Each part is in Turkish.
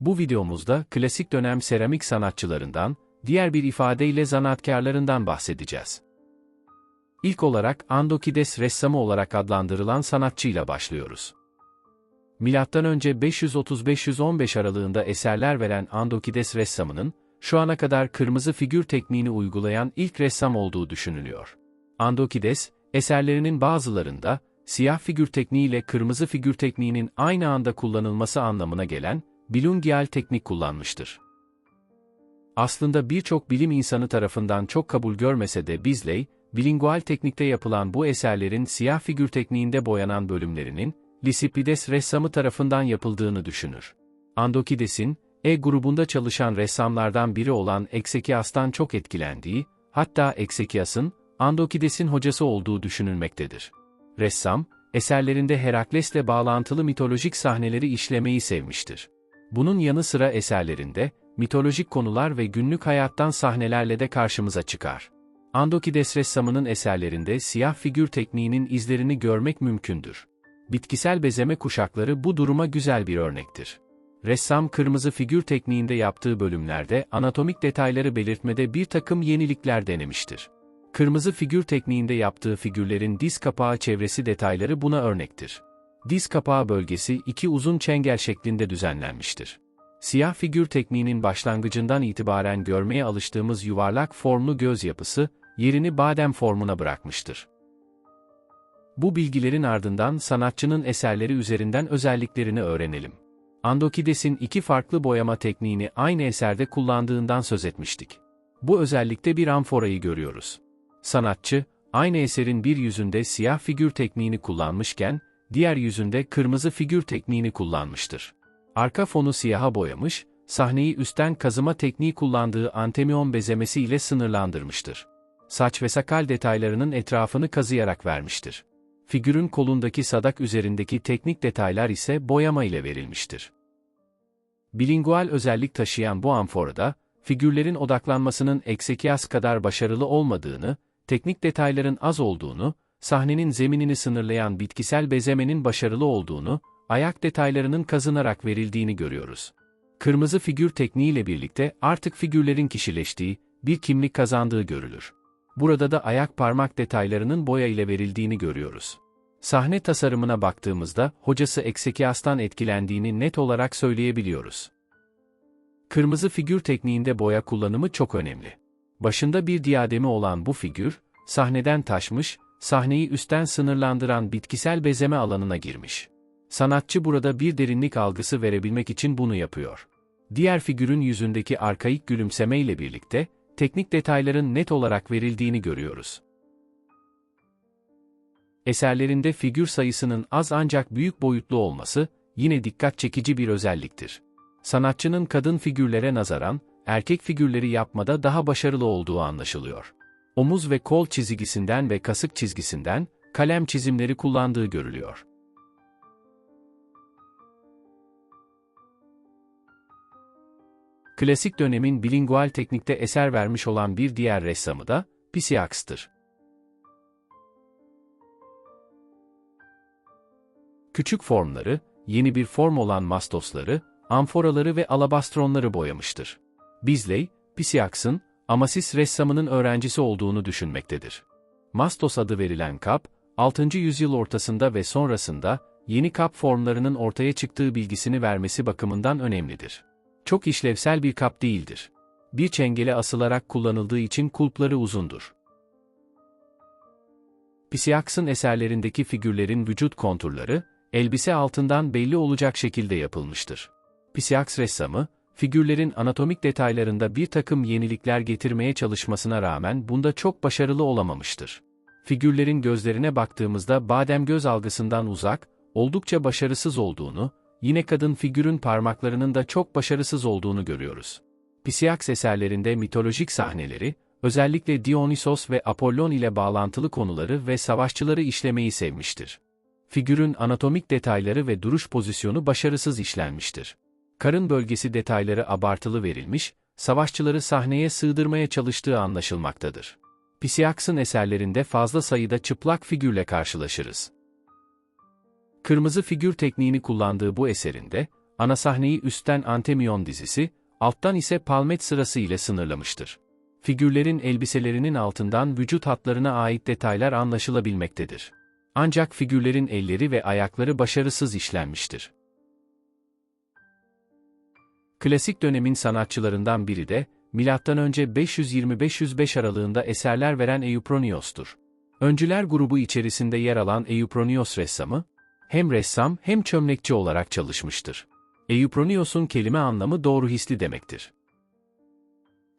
Bu videomuzda klasik dönem seramik sanatçılarından, diğer bir ifadeyle zanaatkarlarından bahsedeceğiz. İlk olarak Andokides ressamı olarak adlandırılan sanatçıyla başlıyoruz. Milattan önce 530-515 aralığında eserler veren Andokides ressamının, şu ana kadar kırmızı figür tekniğini uygulayan ilk ressam olduğu düşünülüyor. Andokides, eserlerinin bazılarında, siyah figür tekniğiyle kırmızı figür tekniğinin aynı anda kullanılması anlamına gelen, bilungial teknik kullanmıştır. Aslında birçok bilim insanı tarafından çok kabul görmese de Bisley, bilingual teknikte yapılan bu eserlerin siyah figür tekniğinde boyanan bölümlerinin, Lisipides ressamı tarafından yapıldığını düşünür. Andokides'in, E grubunda çalışan ressamlardan biri olan Exekias'tan çok etkilendiği, hatta Exekias'ın, Andokides'in hocası olduğu düşünülmektedir. Ressam, eserlerinde Herakles'le bağlantılı mitolojik sahneleri işlemeyi sevmiştir. Bunun yanı sıra eserlerinde, mitolojik konular ve günlük hayattan sahnelerle de karşımıza çıkar. Andokides ressamının eserlerinde siyah figür tekniğinin izlerini görmek mümkündür. Bitkisel bezeme kuşakları bu duruma güzel bir örnektir. Ressam kırmızı figür tekniğinde yaptığı bölümlerde anatomik detayları belirtmede bir takım yenilikler denemiştir. Kırmızı figür tekniğinde yaptığı figürlerin diz kapağı çevresi detayları buna örnektir. Diz kapağı bölgesi iki uzun çengel şeklinde düzenlenmiştir. Siyah figür tekniğinin başlangıcından itibaren görmeye alıştığımız yuvarlak formlu göz yapısı, yerini badem formuna bırakmıştır. Bu bilgilerin ardından sanatçının eserleri üzerinden özelliklerini öğrenelim. Andokides'in iki farklı boyama tekniğini aynı eserde kullandığından söz etmiştik. Bu özellikte bir amforayı görüyoruz. Sanatçı, aynı eserin bir yüzünde siyah figür tekniğini kullanmışken, diğer yüzünde kırmızı figür tekniğini kullanmıştır. Arka fonu siyaha boyamış, sahneyi üstten kazıma tekniği kullandığı antemion bezemesi ile sınırlandırmıştır. Saç ve sakal detaylarının etrafını kazıyarak vermiştir. Figürün kolundaki sadak üzerindeki teknik detaylar ise boyama ile verilmiştir. Bilingual özellik taşıyan bu amforada, figürlerin odaklanmasının Eksekias kadar başarılı olmadığını, teknik detayların az olduğunu, sahnenin zeminini sınırlayan bitkisel bezemenin başarılı olduğunu, ayak detaylarının kazınarak verildiğini görüyoruz. Kırmızı figür tekniğiyle birlikte artık figürlerin kişileştiği, bir kimlik kazandığı görülür. Burada da ayak parmak detaylarının boya ile verildiğini görüyoruz. Sahne tasarımına baktığımızda hocası Eksekias'tan etkilendiğini net olarak söyleyebiliyoruz. Kırmızı figür tekniğinde boya kullanımı çok önemli. Başında bir diademi olan bu figür, sahneden taşmış, sahneyi üstten sınırlandıran bitkisel bezeme alanına girmiş. Sanatçı burada bir derinlik algısı verebilmek için bunu yapıyor. Diğer figürün yüzündeki arkaik gülümseme ile birlikte, teknik detayların net olarak verildiğini görüyoruz. Eserlerinde figür sayısının az ancak büyük boyutlu olması, yine dikkat çekici bir özelliktir. Sanatçının kadın figürlere nazaran, erkek figürleri yapmada daha başarılı olduğu anlaşılıyor. Omuz ve kol çizgisinden ve kasık çizgisinden, kalem çizimleri kullandığı görülüyor. Klasik dönemin bilingual teknikte eser vermiş olan bir diğer ressamı da Pisiaks'tır. Küçük formları, yeni bir form olan mastosları, amforaları ve alabastronları boyamıştır. Bisley, Pisiaks'ın, Amasis ressamının öğrencisi olduğunu düşünmektedir. Mastos adı verilen kap, 6. yüzyıl ortasında ve sonrasında, yeni kap formlarının ortaya çıktığı bilgisini vermesi bakımından önemlidir. Çok işlevsel bir kap değildir. Bir çengele asılarak kullanıldığı için kulpları uzundur. Pisiaks'ın eserlerindeki figürlerin vücut konturları, elbise altından belli olacak şekilde yapılmıştır. Pisiaks ressamı, figürlerin anatomik detaylarında bir takım yenilikler getirmeye çalışmasına rağmen bunda çok başarılı olamamıştır. Figürlerin gözlerine baktığımızda badem göz algısından uzak, oldukça başarısız olduğunu, yine kadın figürün parmaklarının da çok başarısız olduğunu görüyoruz. Pisiaks eserlerinde mitolojik sahneleri, özellikle Dionysos ve Apollon ile bağlantılı konuları ve savaşçıları işlemeyi sevmiştir. Figürün anatomik detayları ve duruş pozisyonu başarısız işlenmiştir. Karın bölgesi detayları abartılı verilmiş, savaşçıları sahneye sığdırmaya çalıştığı anlaşılmaktadır. Pisiaks'ın eserlerinde fazla sayıda çıplak figürle karşılaşırız. Kırmızı figür tekniğini kullandığı bu eserinde, Ana sahneyi üstten Antemyon dizisi, alttan ise Palmet sırası ile sınırlamıştır. Figürlerin elbiselerinin altından vücut hatlarına ait detaylar anlaşılabilmektedir. Ancak figürlerin elleri ve ayakları başarısız işlenmiştir. Klasik dönemin sanatçılarından biri de, M.Ö. 520-505 aralığında eserler veren Eupronios'tur. Öncüler grubu içerisinde yer alan Eupronios ressamı, hem ressam hem çömlekçi olarak çalışmıştır. Eupronios'un kelime anlamı doğru hisli demektir.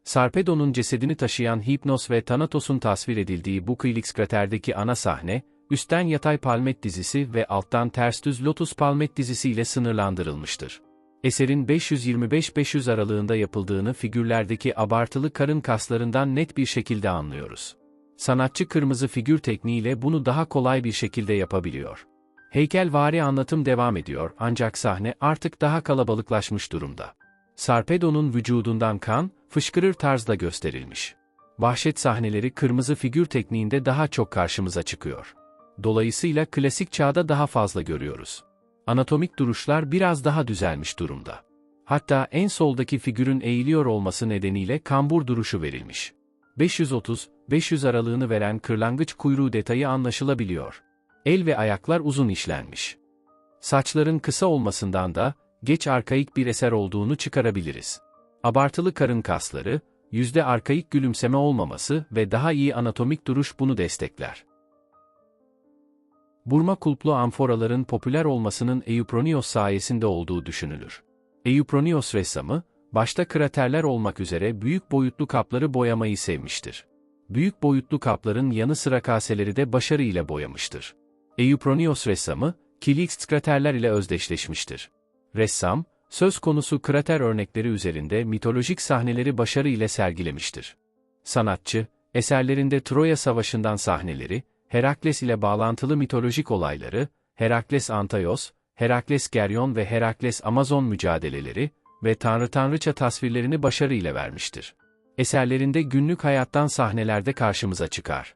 Sarpedon'un cesedini taşıyan Hipnos ve Thanatos'un tasvir edildiği bu Kylix kraterdeki ana sahne, üstten yatay palmet dizisi ve alttan ters düz lotus palmet dizisi ile sınırlandırılmıştır. Eserin 525-500 aralığında yapıldığını figürlerdeki abartılı karın kaslarından net bir şekilde anlıyoruz. Sanatçı kırmızı figür tekniğiyle bunu daha kolay bir şekilde yapabiliyor. Heykelvari anlatım devam ediyor ancak sahne artık daha kalabalıklaşmış durumda. Sarpedo'nun vücudundan kan, fışkırır tarzda gösterilmiş. Vahşet sahneleri kırmızı figür tekniğinde daha çok karşımıza çıkıyor. Dolayısıyla klasik çağda daha fazla görüyoruz. Anatomik duruşlar biraz daha düzelmiş durumda. Hatta en soldaki figürün eğiliyor olması nedeniyle kambur duruşu verilmiş. 530-500 aralığını veren kırlangıç kuyruğu detayı anlaşılabiliyor. El ve ayaklar uzun işlenmiş. Saçların kısa olmasından da, geç arkaik bir eser olduğunu çıkarabiliriz. Abartılı karın kasları, yüzde arkaik gülümseme olmaması ve daha iyi anatomik duruş bunu destekler. Burma kulplu amforaların popüler olmasının Eupronios sayesinde olduğu düşünülür. Eupronios ressamı, başta kraterler olmak üzere büyük boyutlu kapları boyamayı sevmiştir. Büyük boyutlu kapların yanı sıra kaseleri de başarı ile boyamıştır. Eupronios ressamı, Kilix kraterler ile özdeşleşmiştir. Ressam, söz konusu krater örnekleri üzerinde mitolojik sahneleri başarı ile sergilemiştir. Sanatçı, eserlerinde Troya Savaşı'ndan sahneleri, Herakles ile bağlantılı mitolojik olayları, Herakles Antaios, Herakles Geryon ve Herakles Amazon mücadeleleri ve tanrı-tanrıça tasvirlerini başarı ile vermiştir. Eserlerinde günlük hayattan sahnelerde karşımıza çıkar.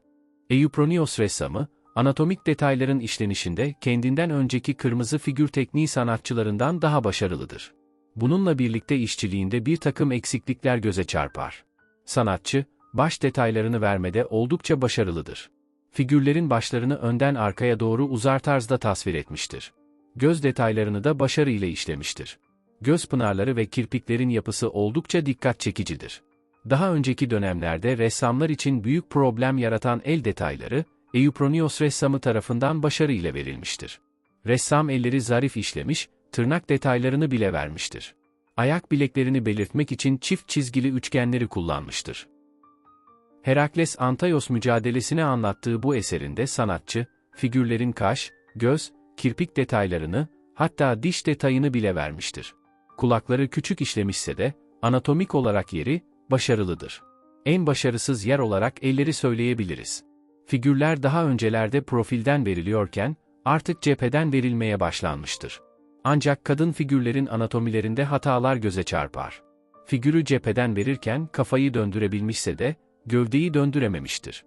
Eupronios ressamı, anatomik detayların işlenişinde kendinden önceki kırmızı figür tekniği sanatçılarından daha başarılıdır. Bununla birlikte işçiliğinde bir takım eksiklikler göze çarpar. Sanatçı, baş detaylarını vermede oldukça başarılıdır. Figürlerin başlarını önden arkaya doğru uzar tarzda tasvir etmiştir. Göz detaylarını da başarı ile işlemiştir. Göz pınarları ve kirpiklerin yapısı oldukça dikkat çekicidir. Daha önceki dönemlerde ressamlar için büyük problem yaratan el detayları, Eupronios ressamı tarafından başarı ile verilmiştir. Ressam elleri zarif işlemiş, tırnak detaylarını bile vermiştir. Ayak bileklerini belirtmek için çift çizgili üçgenleri kullanmıştır. Herakles Antaios mücadelesini anlattığı bu eserinde sanatçı, figürlerin kaş, göz, kirpik detaylarını, hatta diş detayını bile vermiştir. Kulakları küçük işlemişse de, anatomik olarak yeri, başarılıdır. En başarısız yer olarak elleri söyleyebiliriz. Figürler daha öncelerde profilden veriliyorken, artık cepheden verilmeye başlanmıştır. Ancak kadın figürlerin anatomilerinde hatalar göze çarpar. Figürü cepheden verirken kafayı döndürebilmişse de, gövdeyi döndürememiştir.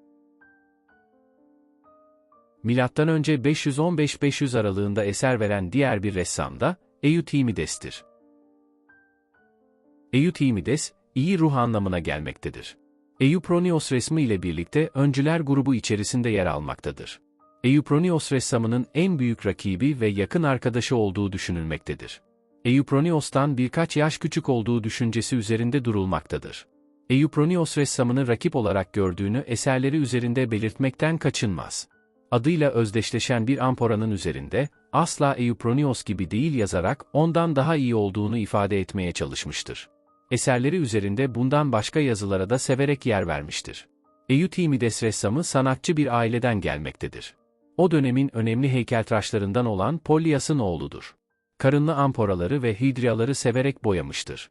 Milattan önce 515-500 aralığında eser veren diğer bir ressam da Eutimides'tir. Eutimides, iyi ruh anlamına gelmektedir. Eupronios resmi ile birlikte öncüler grubu içerisinde yer almaktadır. Eupronios ressamının en büyük rakibi ve yakın arkadaşı olduğu düşünülmektedir. Eupronios'tan birkaç yaş küçük olduğu düşüncesi üzerinde durulmaktadır. Eupronios ressamını rakip olarak gördüğünü eserleri üzerinde belirtmekten kaçınmaz. Adıyla özdeşleşen bir amporanın üzerinde, asla Eupronios gibi değil yazarak ondan daha iyi olduğunu ifade etmeye çalışmıştır. Eserleri üzerinde bundan başka yazılara da severek yer vermiştir. Eutimides ressamı sanatçı bir aileden gelmektedir. O dönemin önemli heykeltıraşlarından olan Pollias'ın oğludur. Karınlı amporaları ve hidriyaları severek boyamıştır.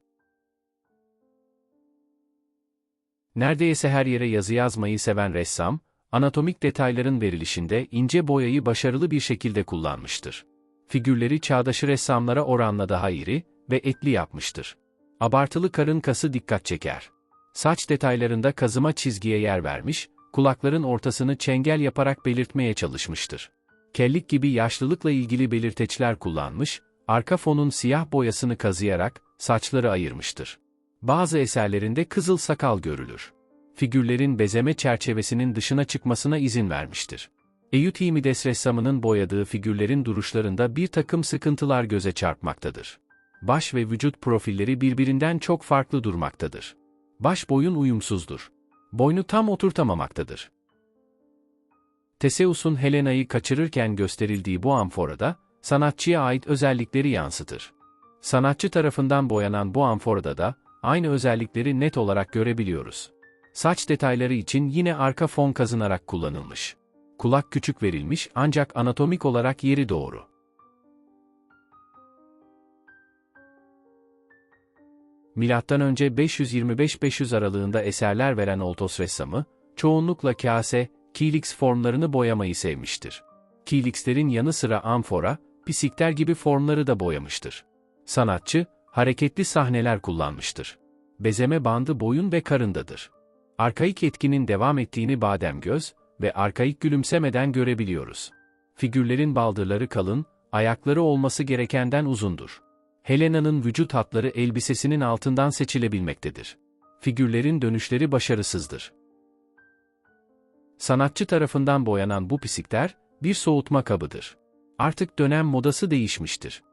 Neredeyse her yere yazı yazmayı seven ressam, anatomik detayların verilişinde ince boyayı başarılı bir şekilde kullanmıştır. Figürleri çağdaşı ressamlara oranla daha iri ve etli yapmıştır. Abartılı karın kası dikkat çeker. Saç detaylarında kazıma çizgiye yer vermiş, kulakların ortasını çengel yaparak belirtmeye çalışmıştır. Kellik gibi yaşlılıkla ilgili belirteçler kullanmış, Arka fonun siyah boyasını kazıyarak saçları ayırmıştır. Bazı eserlerinde kızıl sakal görülür. Figürlerin bezeme çerçevesinin dışına çıkmasına izin vermiştir. Eutimides ressamının boyadığı figürlerin duruşlarında bir takım sıkıntılar göze çarpmaktadır. Baş ve vücut profilleri birbirinden çok farklı durmaktadır. Baş boyun uyumsuzdur. Boynu tam oturtamamaktadır. Teseus'un Helena'yı kaçırırken gösterildiği bu amforada, sanatçıya ait özellikleri yansıtır. Sanatçı tarafından boyanan bu amforada da, aynı özellikleri net olarak görebiliyoruz. Saç detayları için yine arka fon kazınarak kullanılmış. Kulak küçük verilmiş ancak anatomik olarak yeri doğru. Milattan önce 525-500 aralığında eserler veren Oltos ressamı, çoğunlukla kase, kilix formlarını boyamayı sevmiştir. Kilixlerin yanı sıra amfora, pisikter gibi formları da boyamıştır. Sanatçı, hareketli sahneler kullanmıştır. Bezeme bandı boyun ve karındadır. Arkaik etkinin devam ettiğini badem göz ve arkaik gülümsemeden görebiliyoruz. Figürlerin baldırları kalın, ayakları olması gerekenden uzundur. Helena'nın vücut hatları elbisesinin altından seçilebilmektedir. Figürlerin dönüşleri başarısızdır. Sanatçı tarafından boyanan bu pisikler, bir soğutma kabıdır. Artık dönem modası değişmiştir.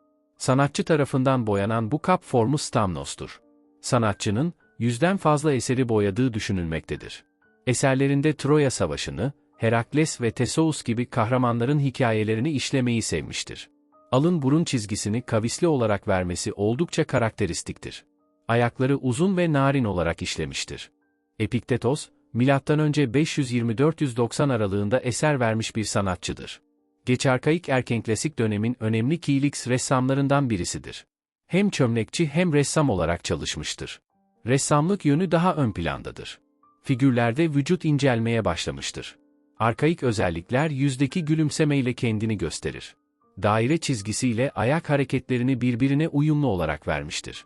Sanatçı tarafından boyanan bu kap formu stamnostur. Sanatçının, yüzden fazla eseri boyadığı düşünülmektedir. Eserlerinde Troya Savaşı'nı, Herakles ve Teseus gibi kahramanların hikayelerini işlemeyi sevmiştir. Alın burun çizgisini kavisli olarak vermesi oldukça karakteristiktir. Ayakları uzun ve narin olarak işlemiştir. Epiktetos, M.Ö. 520-490 aralığında eser vermiş bir sanatçıdır. Geç arkaik erken klasik dönemin önemli Kielix ressamlarından birisidir. Hem çömlekçi hem ressam olarak çalışmıştır. Ressamlık yönü daha ön plandadır. Figürlerde vücut incelmeye başlamıştır. Arkaik özellikler yüzdeki gülümsemeyle kendini gösterir. Daire çizgisiyle ayak hareketlerini birbirine uyumlu olarak vermiştir.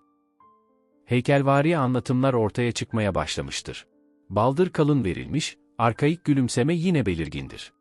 Heykelvari anlatımlar ortaya çıkmaya başlamıştır. Baldır kalın verilmiş, arkaik gülümseme yine belirgindir.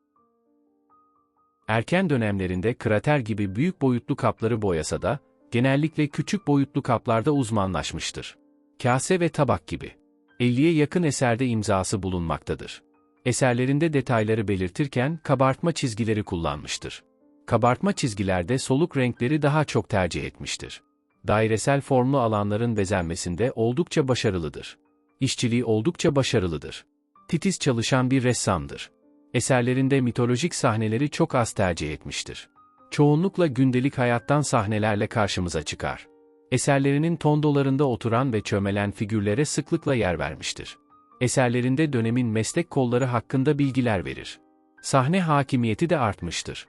Erken dönemlerinde krater gibi büyük boyutlu kapları boyasa da, genellikle küçük boyutlu kaplarda uzmanlaşmıştır. Kase ve tabak gibi. 50'ye yakın eserde imzası bulunmaktadır. Eserlerinde detayları belirtirken kabartma çizgileri kullanmıştır. Kabartma çizgilerde soluk renkleri daha çok tercih etmiştir. Dairesel formlu alanların bezenmesinde oldukça başarılıdır. İşçiliği oldukça başarılıdır. Titiz çalışan bir ressamdır. Eserlerinde mitolojik sahneleri çok az tercih etmiştir. Çoğunlukla gündelik hayattan sahnelerle karşımıza çıkar. Eserlerinin tondolarında oturan ve çömelen figürlere sıklıkla yer vermiştir. Eserlerinde dönemin meslek kolları hakkında bilgiler verir. Sahne hakimiyeti de artmıştır.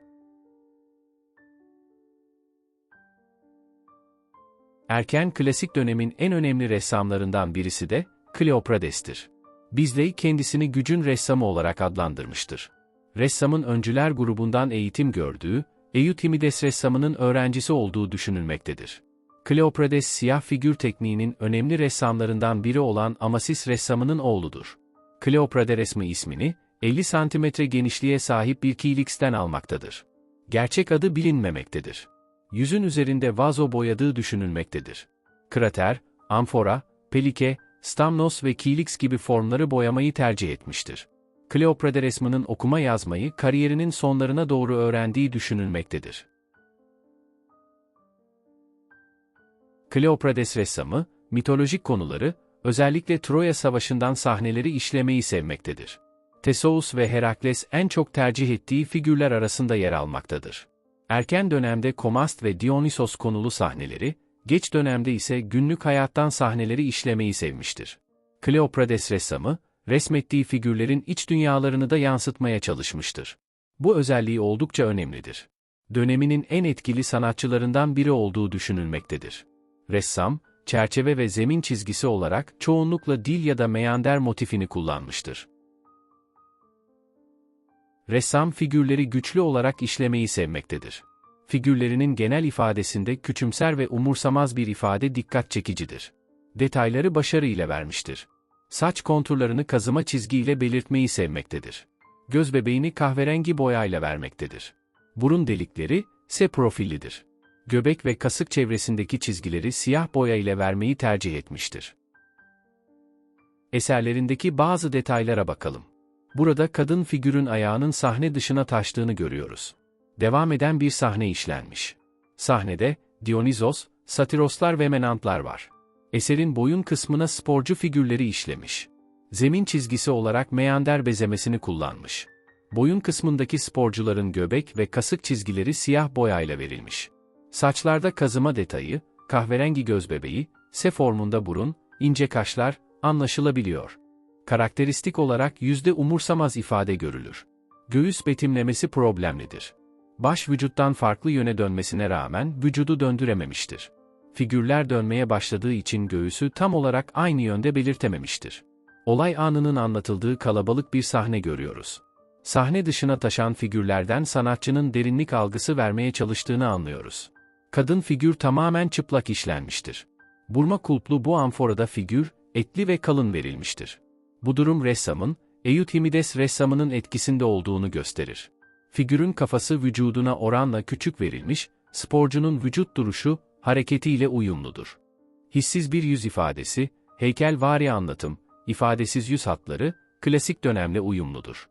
Erken klasik dönemin en önemli ressamlarından birisi de Kleoprades'tir. Bizley kendisini gücün ressamı olarak adlandırmıştır. Ressamın öncüler grubundan eğitim gördüğü, Eutimides ressamının öğrencisi olduğu düşünülmektedir. Kleoprades siyah figür tekniğinin önemli ressamlarından biri olan Amasis ressamının oğludur. Kleopra resmi ismini, 50 cm genişliğe sahip bir kilix'ten almaktadır. Gerçek adı bilinmemektedir. Yüzün üzerinde vazo boyadığı düşünülmektedir. Krater, amfora, pelike, stamnos ve kilix gibi formları boyamayı tercih etmiştir. Kleopra resminin okuma yazmayı kariyerinin sonlarına doğru öğrendiği düşünülmektedir. Kleoprades ressamı, mitolojik konuları, özellikle Troya Savaşı'ndan sahneleri işlemeyi sevmektedir. Teseus ve Herakles en çok tercih ettiği figürler arasında yer almaktadır. Erken dönemde Komast ve Dionysos konulu sahneleri, geç dönemde ise günlük hayattan sahneleri işlemeyi sevmiştir. Kleoprades ressamı, resmettiği figürlerin iç dünyalarını da yansıtmaya çalışmıştır. Bu özelliği oldukça önemlidir. Döneminin en etkili sanatçılarından biri olduğu düşünülmektedir. Ressam, çerçeve ve zemin çizgisi olarak çoğunlukla dil ya da meander motifini kullanmıştır. Ressam figürleri güçlü olarak işlemeyi sevmektedir. Figürlerinin genel ifadesinde küçümser ve umursamaz bir ifade dikkat çekicidir. Detayları başarıyla vermiştir. Saç konturlarını kazıma çizgiyle belirtmeyi sevmektedir. Göz bebeğini kahverengi boyayla vermektedir. Burun delikleri, S profillidir. göbek ve kasık çevresindeki çizgileri siyah boya ile vermeyi tercih etmiştir. Eserlerindeki bazı detaylara bakalım. Burada kadın figürün ayağının sahne dışına taştığını görüyoruz. Devam eden bir sahne işlenmiş. Sahnede, Dionysos, Satiroslar ve Menantlar var. Eserin boyun kısmına sporcu figürleri işlemiş. Zemin çizgisi olarak meander bezemesini kullanmış. Boyun kısmındaki sporcuların göbek ve kasık çizgileri siyah boyayla verilmiş. Saçlarda kazıma detayı, kahverengi göz bebeği, S formunda burun, ince kaşlar, anlaşılabiliyor. Karakteristik olarak yüzde umursamaz ifade görülür. Göğüs betimlemesi problemlidir. Baş vücuttan farklı yöne dönmesine rağmen vücudu döndürememiştir. Figürler dönmeye başladığı için göğüsü tam olarak aynı yönde belirtememiştir. Olay anının anlatıldığı kalabalık bir sahne görüyoruz. Sahne dışına taşan figürlerden sanatçının derinlik algısı vermeye çalıştığını anlıyoruz. Kadın figür tamamen çıplak işlenmiştir. Burma kulplu bu amforada figür, etli ve kalın verilmiştir. Bu durum ressamın, Eutimides ressamının etkisinde olduğunu gösterir. Figürün kafası vücuduna oranla küçük verilmiş, sporcunun vücut duruşu, hareketiyle uyumludur. Hissiz bir yüz ifadesi, heykelvari anlatım, ifadesiz yüz hatları, klasik dönemle uyumludur.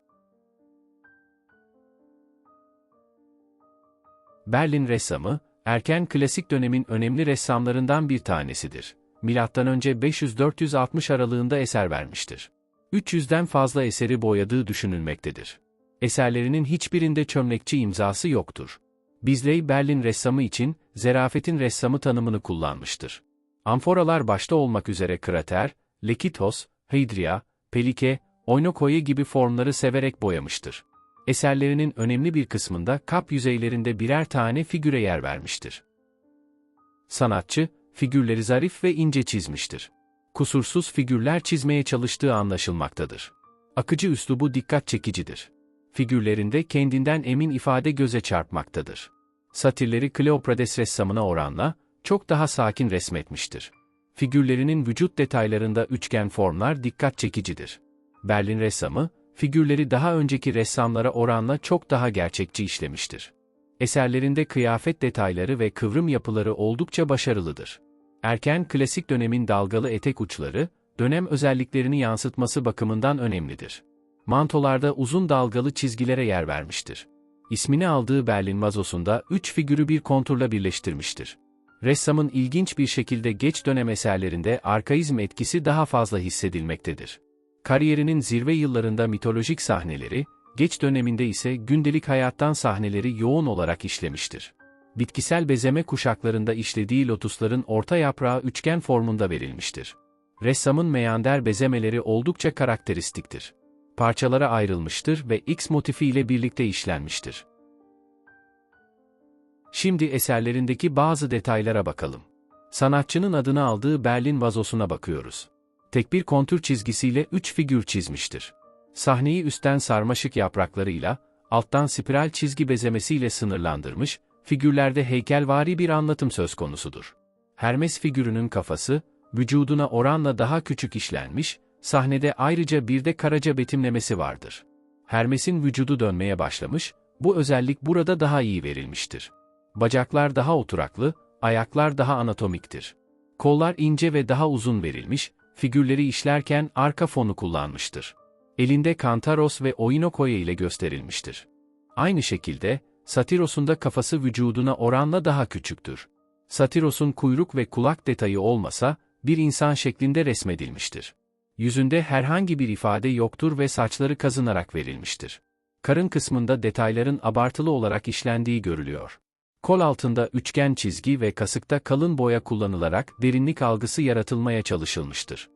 Berlin ressamı, erken klasik dönemin önemli ressamlarından bir tanesidir. Milattan önce 500-460 aralığında eser vermiştir. 300'den fazla eseri boyadığı düşünülmektedir. Eserlerinin hiçbirinde çömlekçi imzası yoktur. Bizley Berlin ressamı için zerafetin ressamı tanımını kullanmıştır. Amforalar başta olmak üzere krater, lekitos, hidria, pelike, oynokoye gibi formları severek boyamıştır. Eserlerinin önemli bir kısmında kap yüzeylerinde birer tane figüre yer vermiştir. Sanatçı, figürleri zarif ve ince çizmiştir. Kusursuz figürler çizmeye çalıştığı anlaşılmaktadır. Akıcı üslubu dikkat çekicidir. Figürlerinde kendinden emin ifade göze çarpmaktadır. Satirleri Kleoprades ressamına oranla çok daha sakin resmetmiştir. Figürlerinin vücut detaylarında üçgen formlar dikkat çekicidir. Berlin ressamı, figürleri daha önceki ressamlara oranla çok daha gerçekçi işlemiştir. Eserlerinde kıyafet detayları ve kıvrım yapıları oldukça başarılıdır. Erken klasik dönemin dalgalı etek uçları, dönem özelliklerini yansıtması bakımından önemlidir. Mantolarda uzun dalgalı çizgilere yer vermiştir. İsmini aldığı Berlin vazosunda üç figürü bir konturla birleştirmiştir. Ressamın ilginç bir şekilde geç dönem eserlerinde arkaizm etkisi daha fazla hissedilmektedir. Kariyerinin zirve yıllarında mitolojik sahneleri, geç döneminde ise gündelik hayattan sahneleri yoğun olarak işlemiştir. Bitkisel bezeme kuşaklarında işlediği lotusların orta yaprağı üçgen formunda verilmiştir. Ressamın meander bezemeleri oldukça karakteristiktir. Parçalara ayrılmıştır ve X motifi ile birlikte işlenmiştir. Şimdi eserlerindeki bazı detaylara bakalım. Sanatçının adını aldığı Berlin vazosuna bakıyoruz. Tek bir kontür çizgisiyle üç figür çizmiştir. Sahneyi üstten sarmaşık yapraklarıyla, alttan spiral çizgi bezemesiyle sınırlandırmış, figürlerde heykelvari bir anlatım söz konusudur. Hermes figürünün kafası, vücuduna oranla daha küçük işlenmiş, sahnede ayrıca bir de karaca betimlemesi vardır. Hermes'in vücudu dönmeye başlamış, bu özellik burada daha iyi verilmiştir. Bacaklar daha oturaklı, ayaklar daha anatomiktir. Kollar ince ve daha uzun verilmiş, figürleri işlerken arka fonu kullanmıştır. Elinde kantaros ve oinokoye ile gösterilmiştir. Aynı şekilde, Satiros'un da kafası vücuduna oranla daha küçüktür. Satiros'un kuyruk ve kulak detayı olmasa, bir insan şeklinde resmedilmiştir. Yüzünde herhangi bir ifade yoktur ve saçları kazınarak verilmiştir. Karın kısmında detayların abartılı olarak işlendiği görülüyor. Kol altında üçgen çizgi ve kasıkta kalın boya kullanılarak derinlik algısı yaratılmaya çalışılmıştır.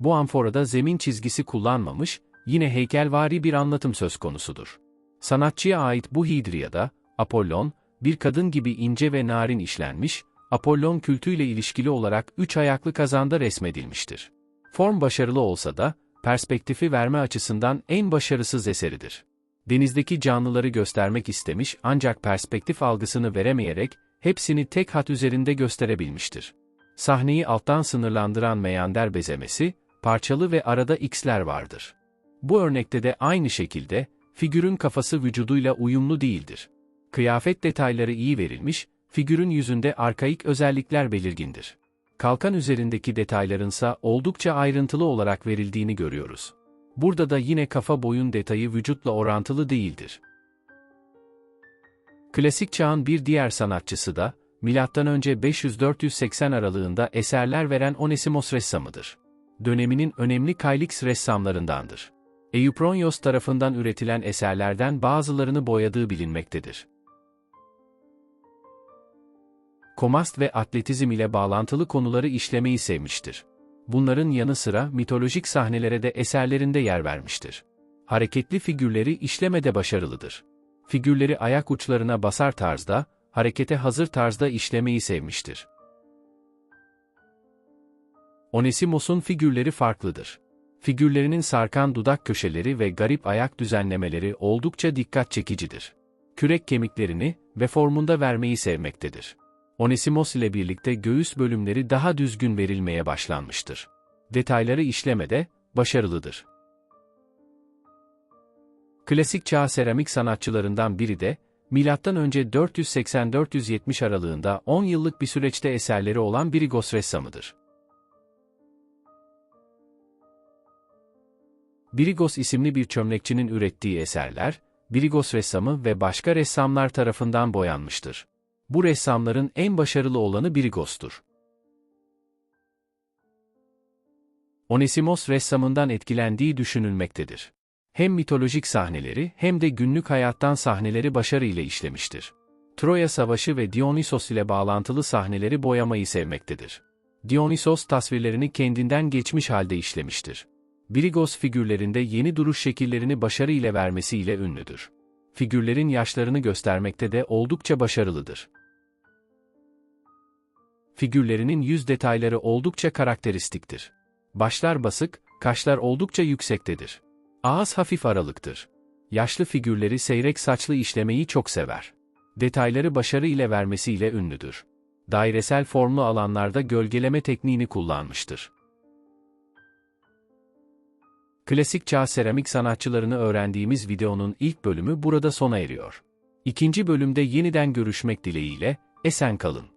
Bu amforada zemin çizgisi kullanmamış, yine heykelvari bir anlatım söz konusudur. Sanatçıya ait bu hidriyada, Apollon, bir kadın gibi ince ve narin işlenmiş, Apollon kültüyle ilişkili olarak üç ayaklı kazanda resmedilmiştir. Form başarılı olsa da, perspektifi verme açısından en başarısız eseridir. Denizdeki canlıları göstermek istemiş ancak perspektif algısını veremeyerek, hepsini tek hat üzerinde gösterebilmiştir. Sahneyi alttan sınırlandıran meyander bezemesi, parçalı ve arada x'ler vardır. Bu örnekte de aynı şekilde, figürün kafası vücuduyla uyumlu değildir. Kıyafet detayları iyi verilmiş, Figürün yüzünde arkaik özellikler belirgindir. Kalkan üzerindeki detaylarınsa oldukça ayrıntılı olarak verildiğini görüyoruz. Burada da yine kafa boyun detayı vücutla orantılı değildir. Klasik çağın bir diğer sanatçısı da, M.Ö. 500-480 aralığında eserler veren Onesimos ressamıdır. Döneminin önemli Kaylix ressamlarındandır. Eupronios tarafından üretilen eserlerden bazılarını boyadığı bilinmektedir. Komast ve atletizm ile bağlantılı konuları işlemeyi sevmiştir. Bunların yanı sıra mitolojik sahnelere de eserlerinde yer vermiştir. Hareketli figürleri işlemede başarılıdır. Figürleri ayak uçlarına basar tarzda, harekete hazır tarzda işlemeyi sevmiştir. Onesimos'un figürleri farklıdır. Figürlerinin sarkan dudak köşeleri ve garip ayak düzenlemeleri oldukça dikkat çekicidir. Kürek kemiklerini ve formunda vermeyi sevmektedir. Onesimos ile birlikte göğüs bölümleri daha düzgün verilmeye başlanmıştır. Detayları işlemede başarılıdır. Klasik çağ seramik sanatçılarından biri de önce 480-470 aralığında 10 yıllık bir süreçte eserleri olan Birigos ressamıdır. Birigos isimli bir çömlekçinin ürettiği eserler, Birigos ressamı ve başka ressamlar tarafından boyanmıştır. Bu ressamların en başarılı olanı Birigos'tur. Onesimos ressamından etkilendiği düşünülmektedir. Hem mitolojik sahneleri hem de günlük hayattan sahneleri başarıyla işlemiştir. Troya Savaşı ve Dionysos ile bağlantılı sahneleri boyamayı sevmektedir. Dionysos tasvirlerini kendinden geçmiş halde işlemiştir. Birigos figürlerinde yeni duruş şekillerini başarı ile vermesiyle ünlüdür. Figürlerin yaşlarını göstermekte de oldukça başarılıdır. Figürlerinin yüz detayları oldukça karakteristiktir. Başlar basık, kaşlar oldukça yüksektedir. Ağız hafif aralıktır. Yaşlı figürleri seyrek saçlı işlemeyi çok sever. Detayları başarı ile vermesiyle ünlüdür. Dairesel formlu alanlarda gölgeleme tekniğini kullanmıştır. Klasik çağ seramik sanatçılarını öğrendiğimiz videonun ilk bölümü burada sona eriyor. İkinci bölümde yeniden görüşmek dileğiyle, esen kalın.